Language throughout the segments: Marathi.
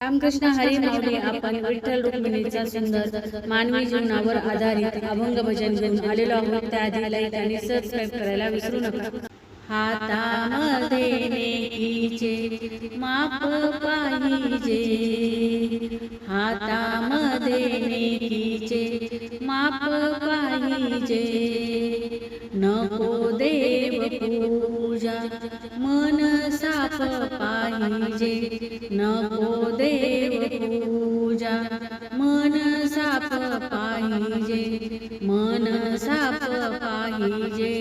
रामकृष्ण हरी माऊली आपण विठ्ठल रुक्मिणीचा सुंदर मानवी जीवनावर आधारित अभंग भजन घेऊन आलेलो आहोत. त्याआधी लाईक आणि सबस्क्राईब करायला विसरू नका. हातामध्ये नेकीचे माप पाहिजे. हातामध्ये नेकीचे माप पाहिजे. मन साप पाहिजे नको देव पूजा. मन साप पाहिजे मन साप पाहिजे.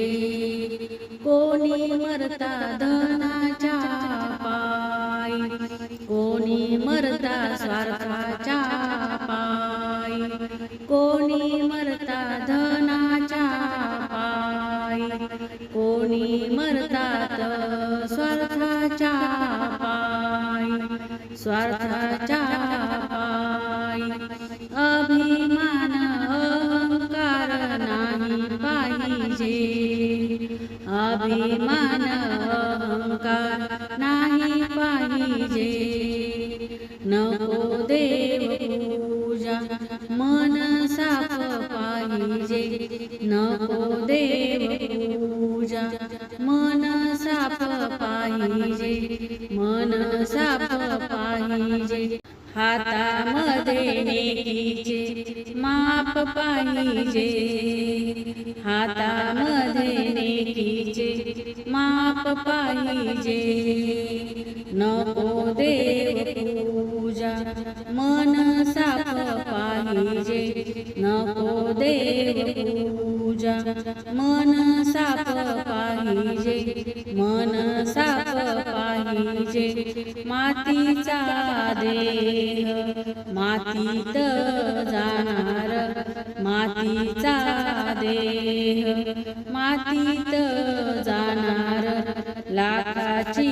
कोणी मरता धनाच्या पायी कोणी मरता स्वार्थाच्या पायी कोणी मरता धनाच्या पायी कोणी मरतात स्वार्थाच्या पायी अभिमान अहंकार नाही पाहिजे. अभिमान अहंकार नाही पाहिजे. नको देव पूजा. मन साप पाहिजे नको देव पूजा. मन साप पाहिजे. मन साप पाहिजे हातामध्ये माप पाहिजे हातामध्ये नेकीचे माप पाहिजे नको देव पूजा मन साप पाहिजे नको देव पूजा मन साप मातीचा देह मातीत जाणार मातीचा देह मातीत जाणार. लाखाची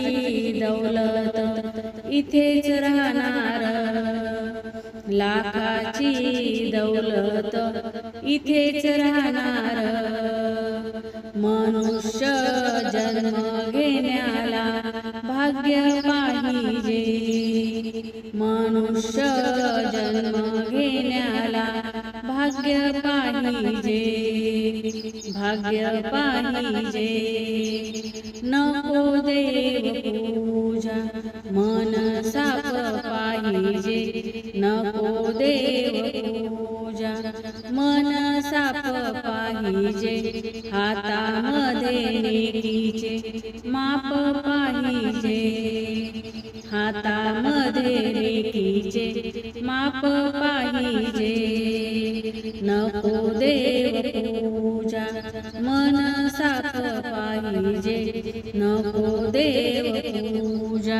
दौलत इथेच राहणार. लाखाची दौलत इथेच राहणार. मनुष्य जन्म घेण्याला भाग्य मनुष्य जन्म घेण्याला भाग्य पाहिजे भाग्य पाहिजे. नको देव पूजा मन साप पाहिजे. नको देव पूजा मन साप पाहिजे. हातामध्ये रेकीचे माप पाहिजे. हाता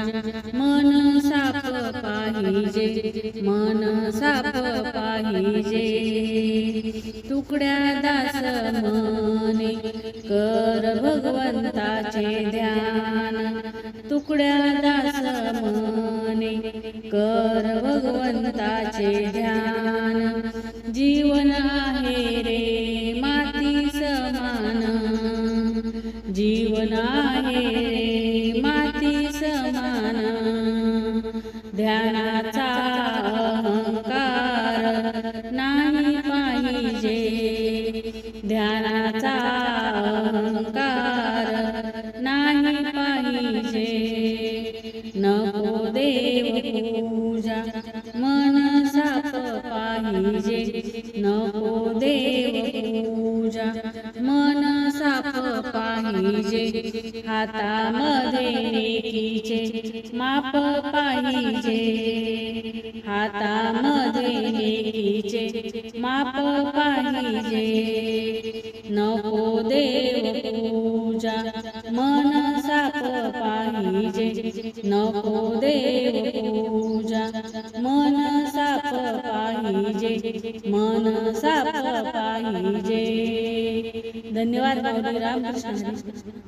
मन साप पाहिजे मन साप पाहिजे. तुकड्या दास मने कर भगवंताचे ध्यान. तुकड्या दास मने कर भगवंताचे ध्यान. जीवन आहे रे माती समान. जीवन आहे पाहिजे नको देव पूजा मन साप पाहिजे नको देव पूजा मन साप पाहिजे हातामध्ये रेकीचे माप पाहिजे हातामध्ये रेकीचे माप पाहिजे नको देव पूजा मन साप पाहिजे नको देव पूजा मन साप पाहिजे मन साप पाहिजे. धन्यवाद रामकृष्ण